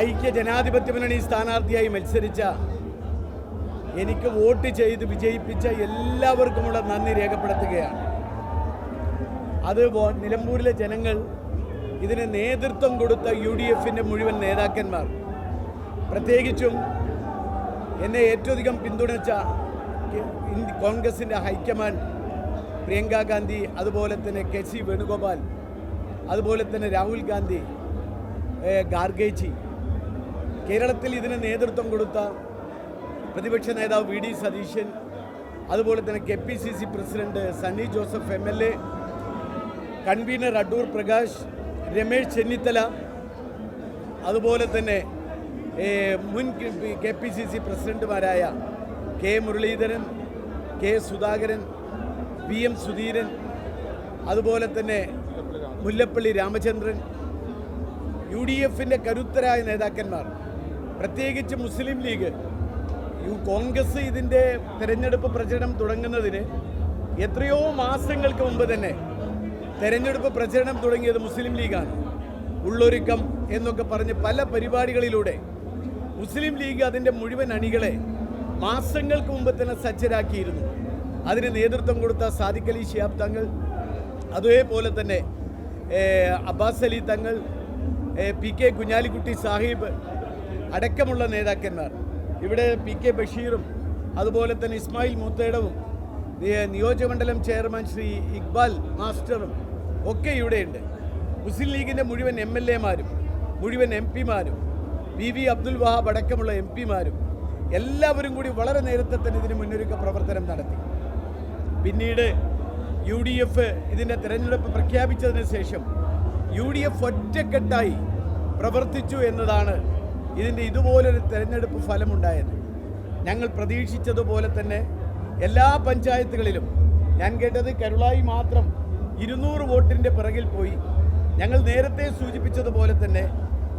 ഐക്യ ജനാധിപത്യ മുന്നണി സ്ഥാനാർത്ഥിയായി മത്സരിച്ച എനിക്ക് വോട്ട് ചെയ്ത് വിജയിപ്പിച്ച എല്ലാവർക്കുമുള്ള നന്ദി രേഖപ്പെടുത്തുകയാണ്. അത് നിലമ്പൂരിലെ ജനങ്ങൾ ഇതിന് നേതൃത്വം കൊടുത്ത യു ഡി എഫിന്റെ മുഴുവൻ നേതാക്കന്മാർ. പ്രത്യേകിച്ചും എന്നെ ഏറ്റവും അധികം പിന്തുണച്ച കോൺഗ്രസിന്റെ ഹൈക്കമാൻഡ് പ്രിയങ്ക ഗാന്ധി അതുപോലെ തന്നെ കെ സി വേണുഗോപാൽ അതുപോലെ തന്നെ രാഹുൽ ഗാന്ധി ഗാർഗേജി കേരളത്തിൽ ഇതിന് നേതൃത്വം കൊടുത്ത പ്രതിപക്ഷ നേതാവ് വി ഡി സതീശൻ അതുപോലെ തന്നെ K P C C president Sunny Joseph M L A convener Adoor Prakash Ramesh Chennithala അതുപോലെ തന്നെ മുൻ കെ പി സി സി പ്രസിഡന്റുമാരായ K Muraleedharan K Sudhakaran V M Sudheeran അതുപോലെ തന്നെ മുല്ലപ്പള്ളി രാമചന്ദ്രൻ യു ഡി എഫിന്റെ കരുത്തരായ നേതാക്കന്മാർ. പ്രത്യേകിച്ച് മുസ്ലിം ലീഗ് കോൺഗ്രസ് ഇതിന്റെ തെരഞ്ഞെടുപ്പ് പ്രചരണം തുടങ്ങുന്നതിന് എത്രയോ മാസങ്ങൾക്ക് മുമ്പ് തന്നെ തെരഞ്ഞെടുപ്പ് പ്രചരണം തുടങ്ങിയത് മുസ്ലിം ലീഗാണ്. ഉള്ളൊരുക്കം എന്നൊക്കെ പറഞ്ഞ് പല പരിപാടികളിലൂടെ മുസ്ലിം ലീഗ് അതിന്റെ മുഴുവൻ അണികളെ മാസങ്ങൾക്ക് മുമ്പ് തന്നെ സജ്ജരാക്കിയിരുന്നു. അതിന് നേതൃത്വം കൊടുത്ത സാദിഖ് അലി ഷിയാബ് തങ്ങൾ അതേപോലെ തന്നെ അബ്ബാസ് അലി തങ്ങൾ പി കെ കുഞ്ഞാലിക്കുട്ടി സാഹിബ് അടക്കമുള്ള നേതാക്കന്മാർ. ഇവിടെ പി കെ ബഷീറും അതുപോലെ തന്നെ ഇസ്മായിൽ മൂത്തേടവും നിയോജകമണ്ഡലം ചെയർമാൻ ശ്രീ ഇക്ബാൽ മാസ്റ്ററും ഒക്കെ ഇവിടെയുണ്ട്. മുസ്ലിം ലീഗിന്റെ മുഴുവൻ എം എൽ എമാരും മുഴുവൻ എം പിമാരും വി വി അബ്ദുൽ വഹാബ് അടക്കമുള്ള എം പിമാരും എല്ലാവരും കൂടി വളരെ നേരത്തെ തന്നെ ഇതിന് മുന്നൊരുക്ക പ്രവർത്തനം നടത്തി. പിന്നീട് യു ഡി എഫ് ഇതിന്റെ തിരഞ്ഞെടുപ്പ് പ്രഖ്യാപിച്ചതിന് ശേഷം യു ഡി എഫ് ഒറ്റക്കെട്ടായി പ്രവർത്തിച്ചു എന്നതാണ് ഇതിന്റെ ഇതുപോലൊരു തെരഞ്ഞെടുപ്പ് ഫലമുണ്ടായത് ഞങ്ങൾ പ്രതീക്ഷിച്ചതുപോലെ തന്നെ എല്ലാ പഞ്ചായത്തുകളിലും ഞാൻ കേട്ടത് കരുളായി മാത്രം ഇരുന്നൂറ് വോട്ടിന്റെ പിറകിൽ പോയി. ഞങ്ങൾ നേരത്തെ സൂചിപ്പിച്ചതുപോലെ തന്നെ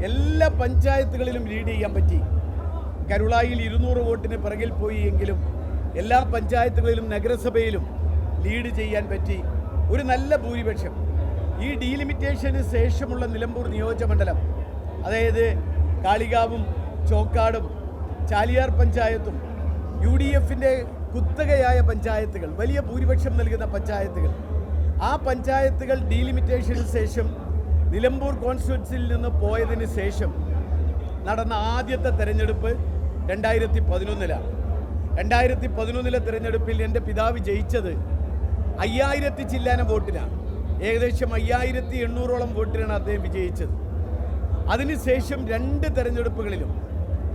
എല്ലാ പഞ്ചായത്തുകളിലും ലീഡ് ചെയ്യാൻ പറ്റി. കരുളായിൽ ഇരുന്നൂറ് വോട്ടിന് പിറകിൽ പോയി എങ്കിലും എല്ലാ പഞ്ചായത്തുകളിലും നഗരസഭയിലും ലീഡ് ചെയ്യാൻ പറ്റി. ഒരു നല്ല ഭൂരിപക്ഷം. ഈ ഡീലിമിറ്റേഷന് ശേഷമുള്ള നിലമ്പൂർ നിയോജകമണ്ഡലം അതായത് കാളികാവും ചോക്കാടും ചാലിയാർ പഞ്ചായത്തും യു ഡി എഫിന്റെ കുത്തകയായ പഞ്ചായത്തുകൾ വലിയ ഭൂരിപക്ഷം നൽകുന്ന പഞ്ചായത്തുകൾ. ആ പഞ്ചായത്തുകൾ ഡീലിമിറ്റേഷന് ശേഷം നിലമ്പൂർ കോൺസ്റ്റിറ്റ്യൻസിയിൽ നിന്ന് പോയതിന് ശേഷം നടന്ന ആദ്യത്തെ തെരഞ്ഞെടുപ്പ് രണ്ടായിരത്തി പതിനൊന്നിലാണ് രണ്ടായിരത്തി പതിനൊന്നിലെ തെരഞ്ഞെടുപ്പിൽ എന്റെ പിതാവ് ജയിച്ചത് അയ്യായിരത്തി ചില്ലാനം വോട്ടിനാണ്. ഏകദേശം അയ്യായിരത്തി എണ്ണൂറോളം വോട്ടിനാണ് അദ്ദേഹം വിജയിച്ചത്. അതിനുശേഷം രണ്ട് തെരഞ്ഞെടുപ്പുകളിലും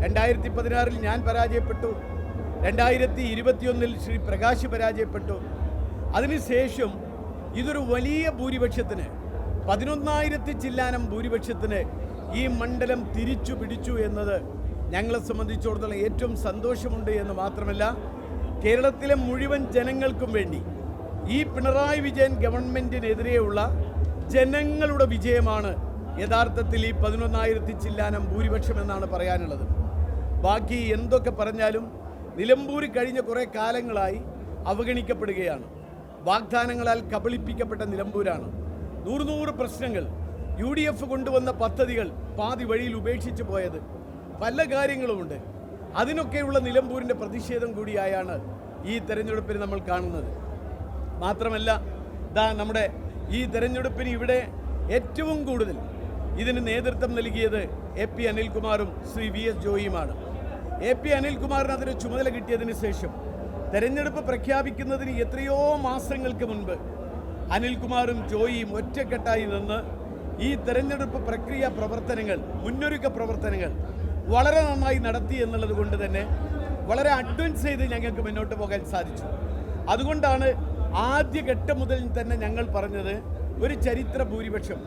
രണ്ടായിരത്തി പതിനാറിൽ ഞാൻ പരാജയപ്പെട്ടു രണ്ടായിരത്തി ഇരുപത്തിയൊന്നിൽ ശ്രീ പ്രകാശ് പരാജയപ്പെട്ടു. അതിനുശേഷം ഇതൊരു വലിയ ഭൂരിപക്ഷത്തിന് പതിനൊന്നായിരത്തി ചില്ലാനം ഭൂരിപക്ഷത്തിന് ഈ മണ്ഡലം തിരിച്ചു പിടിച്ചു എന്നത് ഞങ്ങളെ സംബന്ധിച്ചിടത്തോളം ഏറ്റവും സന്തോഷമുണ്ട് എന്ന് മാത്രമല്ല കേരളത്തിലെ മുഴുവൻ ജനങ്ങൾക്കും വേണ്ടി ഈ പിണറായി വിജയൻ ഗവൺമെന്റിനെതിരെയുള്ള ജനങ്ങളുടെ വിജയമാണ് യഥാർത്ഥത്തിൽ ഈ പതിനൊന്നായിരത്തി ചില്ലാനം ഭൂരിപക്ഷം എന്നാണ് പറയാനുള്ളത്. ബാക്കി എന്തൊക്കെ പറഞ്ഞാലും നിലമ്പൂർ കഴിഞ്ഞ കുറേ കാലങ്ങളായി അവഗണിക്കപ്പെടുകയാണ്. വാഗ്ദാനങ്ങളാൽ കബളിപ്പിക്കപ്പെട്ട നിലമ്പൂരാണ്. നൂറ് നൂറ് പ്രശ്നങ്ങൾ യു ഡി എഫ് കൊണ്ടുവന്ന പദ്ധതികൾ പാതി വഴിയിൽ ഉപേക്ഷിച്ചു പോയത് പല കാര്യങ്ങളുമുണ്ട്. അതിനൊക്കെയുള്ള നിലമ്പൂരിന്റെ പ്രതിഷേധം കൂടിയായാണ് ഈ തെരഞ്ഞെടുപ്പിൽ നമ്മൾ കാണുന്നത്. മാത്രമല്ല ദാ നമ്മുടെ ഈ തെരഞ്ഞെടുപ്പിന് ഇവിടെ ഏറ്റവും കൂടുതൽ ഇതിന് നേതൃത്വം നൽകിയത് എ പി അനിൽകുമാറും ശ്രീ വി എസ് ജോയിയുമാണ്. എ പി അനിൽകുമാറിന് അതിന് ചുമതല കിട്ടിയതിന് ശേഷം തെരഞ്ഞെടുപ്പ് പ്രഖ്യാപിക്കുന്നതിന് എത്രയോ മാസങ്ങൾക്ക് മുൻപ് അനിൽകുമാറും ജോയിയും ഒറ്റക്കെട്ടായി നിന്ന് ഈ തെരഞ്ഞെടുപ്പ് പ്രക്രിയ പ്രവർത്തനങ്ങൾ മുന്നൊരുക്ക പ്രവർത്തനങ്ങൾ വളരെ നന്നായി നടത്തി എന്നുള്ളത് കൊണ്ട് തന്നെ വളരെ അഡ്വൻസ് ചെയ്ത് ഞങ്ങൾക്ക് മുന്നോട്ട് പോകാൻ സാധിച്ചു. അതുകൊണ്ടാണ് ആദ്യഘട്ടം മുതൽ തന്നെ ഞങ്ങൾ പറഞ്ഞത് ഒരു ചരിത്ര ഭൂരിപക്ഷം.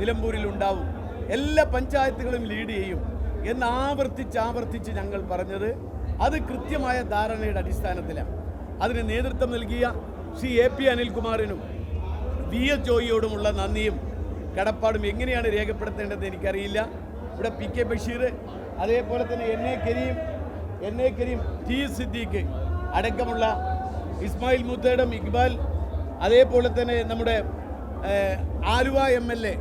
നിലമ്പൂരിൽ ഉണ്ടാവും എല്ലാ പഞ്ചായത്തുകളും ലീഡ് ചെയ്യും എന്ന് ആവർത്തിച്ച് ആവർത്തിച്ച് ഞങ്ങൾ പറഞ്ഞത് അത് കൃത്യമായ ധാരണയുടെ അടിസ്ഥാനത്തിലാണ്. അതിന് നേതൃത്വം നൽകിയ ശ്രീ എ പി അനിൽകുമാറിനും വി എസ് ജോയിയോടുമുള്ള നന്ദിയും കടപ്പാടും എങ്ങനെയാണ് രേഖപ്പെടുത്തേണ്ടതെന്ന് എനിക്കറിയില്ല. ഇവിടെ പി കെ ബഷീർ അതേപോലെ തന്നെ N A Kareem N A Kareem T Siddique അടക്കമുള്ള ഇസ്മായിൽ മുത്തേടം ഇക്ബാൽ അതേപോലെ തന്നെ നമ്മുടെ Aluva M L A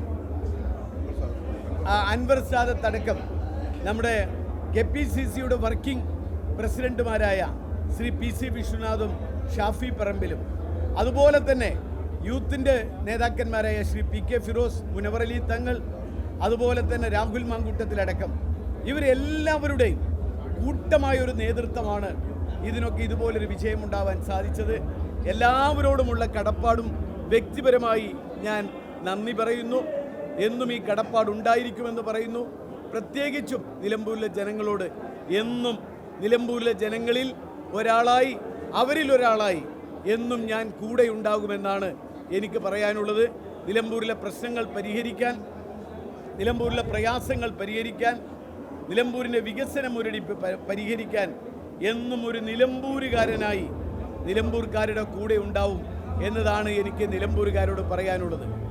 Anwar Sadath അടക്കം നമ്മുടെ കെ പി സി സിയുടെ വർക്കിംഗ് പ്രസിഡന്റുമാരായ ശ്രീ പി സി വിശ്വനാഥും ഷാഫി പറമ്പിലും. അതുപോലെ തന്നെ യൂത്തിന്റെ നേതാക്കന്മാരായ ശ്രീ പി കെ ഫിറോസ് മുനവറലി തങ്ങൾ അതുപോലെ തന്നെ രാഹുൽ മാങ്കൂട്ടത്തിലടക്കം. ഇവരെല്ലാവരുടെയും കൂട്ടമായൊരു നേതൃത്വമാണ് ഇതിനൊക്കെ ഇതുപോലൊരു വിജയമുണ്ടാവാൻ സാധിച്ചത്. എല്ലാവരോടുമുള്ള കടപ്പാടും വ്യക്തിപരമായി ഞാൻ നന്ദി പറയുന്നു. എന്നും ഈ കടപ്പാട് കടപ്പാടുണ്ടായിരിക്കുമെന്ന് പറയുന്നു. പ്രത്യേകിച്ചും നിലമ്പൂരിലെ ജനങ്ങളോട് എന്നും നിലമ്പൂരിലെ ജനങ്ങളിൽ ഒരാളായി അവരിൽ ഒരാളായി എന്നും ഞാൻ കൂടെ ഉണ്ടാകുമെന്നാണ് എനിക്ക് പറയാനുള്ളത്. നിലമ്പൂരിലെ പ്രശ്നങ്ങൾ പരിഹരിക്കാൻ നിലമ്പൂരിലെ പ്രയാസങ്ങൾ പരിഹരിക്കാൻ നിലമ്പൂരിന്റെ വികസന മുരടിപ്പ് പരിഹരിക്കാൻ എന്നും ഒരു നിലമ്പൂരുകാരനായി നിലമ്പൂർക്കാരുടെ കൂടെ ഉണ്ടാവും എന്നതാണ് എനിക്ക് നിലമ്പൂരുകാരോട് പറയാനുള്ളത്.